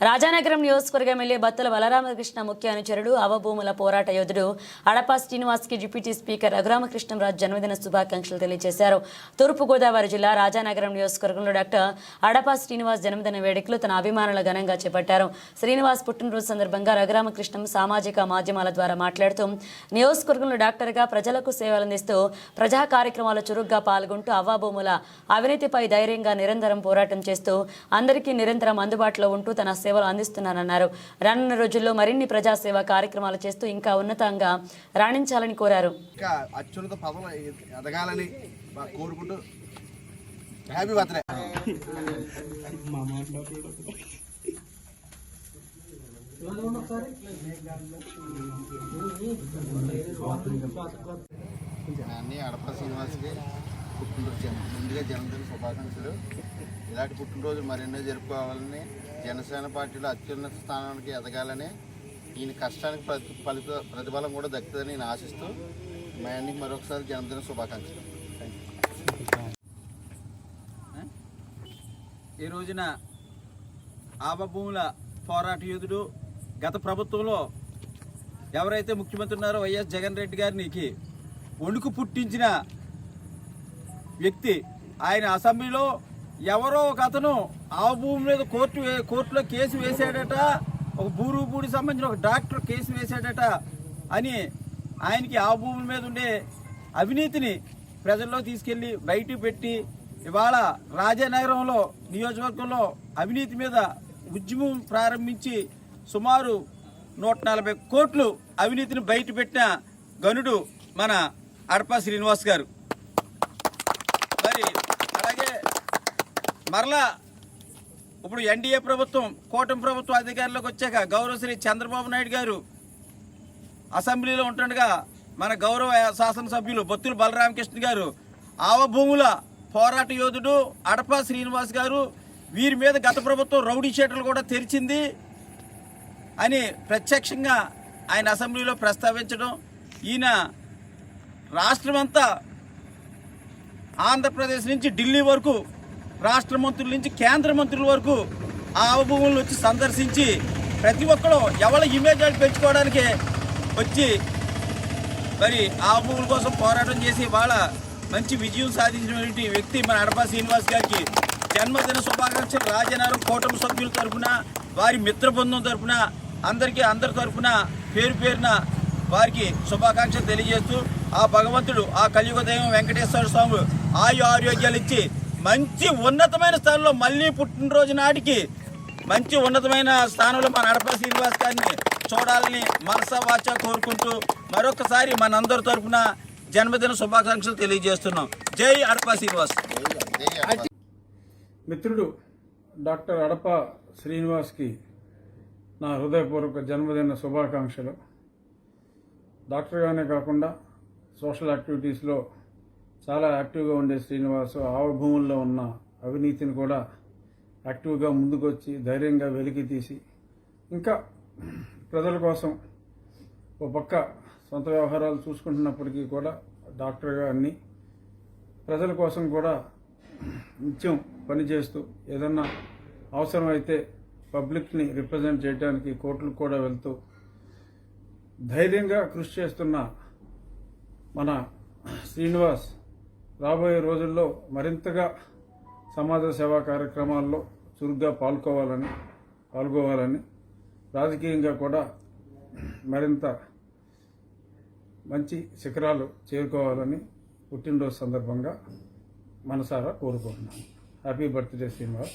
రాజానగరం నియోజకవర్గ ఎమ్మెల్యే బత్తుల బలరామకృష్ణ ముఖ్య అనుచరుడు అవభూముల పోరాట యోధుడు అడపా శ్రీనివాస్కి డిప్యూటీ స్పీకర్ రఘురామకృష్ణరాజు జన్మదిన శుభాకాంక్షలు తెలియజేశారు. తూర్పుగోదావరి జిల్లా రాజానగరం నియోజకవర్గంలో డాక్టర్ అడపా శ్రీనివాస్ జన్మదిన వేడుకలు తన అభిమానుల ఘనంగా చేపట్టారు. శ్రీనివాస్ పుట్టినరోజు సందర్భంగా రఘురామకృష్ణం సామాజిక మాధ్యమాల ద్వారా మాట్లాడుతూ నియోజకవర్గంలో డాక్టర్గా ప్రజలకు సేవలందిస్తూ ప్రజా కార్యక్రమాలు చురుగ్గా పాల్గొంటూ అవ్వాభూముల అవినీతిపై ధైర్యంగా నిరంతరం పోరాటం చేస్తూ అందరికీ నిరంతరం అందుబాటులో ఉంటూ తన సేవలు అందిస్తున్నానన్నారు. రానున్న రోజుల్లో మరిన్ని ప్రజాసేవ కార్యక్రమాలు చేస్తూ ఇంకా ఉన్నతంగా రాణించాలని కోరారు. ఇంకా అత్యున్నత పదవులు ఎదగాలని బా- కోరుకుంటూ హ్యాపీ బర్త్డే. అన్నీ అడప శ్రీనివాస్కి పుట్టినరోజు జన్మ ముందుగా జన్మదిన శుభాకాంక్షలు. ఇలాంటి పుట్టినరోజు మరెన్నో జరుపుకోవాలని జనసేన పార్టీలో అత్యున్నత స్థానానికి ఎదగాలని ఈయన కష్టానికి ప్రతి ఫలిత ప్రతిఫలం కూడా దక్కుతుందని నేను ఆశిస్తూ మా ఆయనకి మరొకసారి జన్మదిన శుభాకాంక్షలు. ఈ రోజున ఆపభూముల పోరాట యోధుడు గత ప్రభుత్వంలో ఎవరైతే ముఖ్యమంత్రి ఉన్నారో వైఎస్ జగన్ రెడ్డి గారికి వణుకు పుట్టించిన వ్యక్తి. ఆయన అసెంబ్లీలో ఎవరో ఒక అతను ఆ భూమి మీద కోర్టు కోర్టులో కేసు వేసాడట ఒక భూరూపూడికి సంబంధించిన ఒక డాక్టర్ కేసు వేసాడట అని ఆయనకి ఆ భూమి మీద ఉండే అవినీతిని ప్రజల్లో తీసుకెళ్ళి బయటికి పెట్టి ఇవాళ రాజానగరంలో నియోజకవర్గంలో అవినీతి మీద ఉద్యమం ప్రారంభించి సుమారు నూట నలభై కోట్లు అవినీతిని బయటపెట్టిన గనుడు మన అడపా శ్రీనివాస్ గారు మరి అలాగే మరలా ఇప్పుడు ఎన్డీఏ ప్రభుత్వం కూటమి ప్రభుత్వం అధికారంలోకి వచ్చాక గౌరవశ్రీ చంద్రబాబు నాయుడు గారు అసెంబ్లీలో ఉంటుండగా మన గౌరవ శాసనసభ్యులు బొత్తుల బలరామకృష్ణ గారు ఆవభూముల పోరాట యోధుడు అడపా శ్రీనివాస్ గారు వీరి మీద గత ప్రభుత్వం రౌడీ షీటర్లు కూడా తెరిచింది అని ప్రత్యక్షంగా ఆయన అసెంబ్లీలో ప్రస్తావించడం ఈయన రాష్ట్రమంతా ఆంధ్రప్రదేశ్ నుంచి ఢిల్లీ వరకు రాష్ట్ర మంత్రుల నుంచి కేంద్ర మంత్రుల వరకు ఆ అవభూములను వచ్చి సందర్శించి ప్రతి ఒక్కరు ఎవరి ఇమేజ్ పెంచుకోవడానికి వచ్చి మరి ఆ భూముల కోసం పోరాటం చేసి వాళ్ళ మంచి విజయం సాధించినటువంటి వ్యక్తి మన అడపా శ్రీనివాస్ గారికి జన్మదిన శుభాకాంక్షలు. రాజనగరం కూటమి సభ్యుల తరఫున వారి మిత్ర బృందం తరఫున అందరికీ అందరి తరఫున పేరు పేరున వారికి శుభాకాంక్షలు తెలియజేస్తూ ఆ భగవంతుడు ఆ కలియుగ దైవం వెంకటేశ్వర స్వామి ఆయు ఆరోగ్యాలు ఇచ్చి మంచి ఉన్నతమైన స్థానంలో మళ్ళీ పుట్టినరోజు నాటికి మంచి ఉన్నతమైన స్థానంలో మన అడప శ్రీనివాస్ గారిని చూడాలని మనస వాచ కోరుకుంటూ మరొకసారి మనందరి తరఫున జన్మదిన శుభాకాంక్షలు తెలియజేస్తున్నాం. జై అడప శ్రీనివాస్. మిత్రుడు డాక్టర్ అడప శ్రీనివాస్కి నా హృదయపూర్వక జన్మదిన శుభాకాంక్షలు. డాక్టర్గానే కాకుండా సోషల్ యాక్టివిటీస్లో చాలా యాక్టివ్గా ఉండే శ్రీనివాస్ ఆవ భూముల్లో ఉన్న అవినీతిని కూడా యాక్టివ్గా ముందుకొచ్చి ధైర్యంగా వెలికి తీసి ఇంకా ప్రజల కోసం ఓ పక్క సొంత వ్యవహారాలు చూసుకుంటున్నప్పటికీ కూడా డాక్టర్గా అన్ని ప్రజల కోసం కూడా నిత్యం పనిచేస్తూ ఏదన్నా అవసరమైతే పబ్లిక్ని రిప్రజెంట్ చేయడానికి కోర్టులకు కూడా వెళ్తూ ధైర్యంగా కృషి చేస్తున్న మన శ్రీనివాస్ రాబోయే రోజుల్లో మరింతగా సమాజ సేవా కార్యక్రమాల్లో చురుగ్గా పాల్గొవాలని పాల్గొవాలని రాజకీయంగా కూడా మరింత మంచి శిఖరాలు చేరుకోవాలని పుట్టినరోజు సందర్భంగా మనసారా కోరుకుంటున్నాను. Happy birthday Srinivas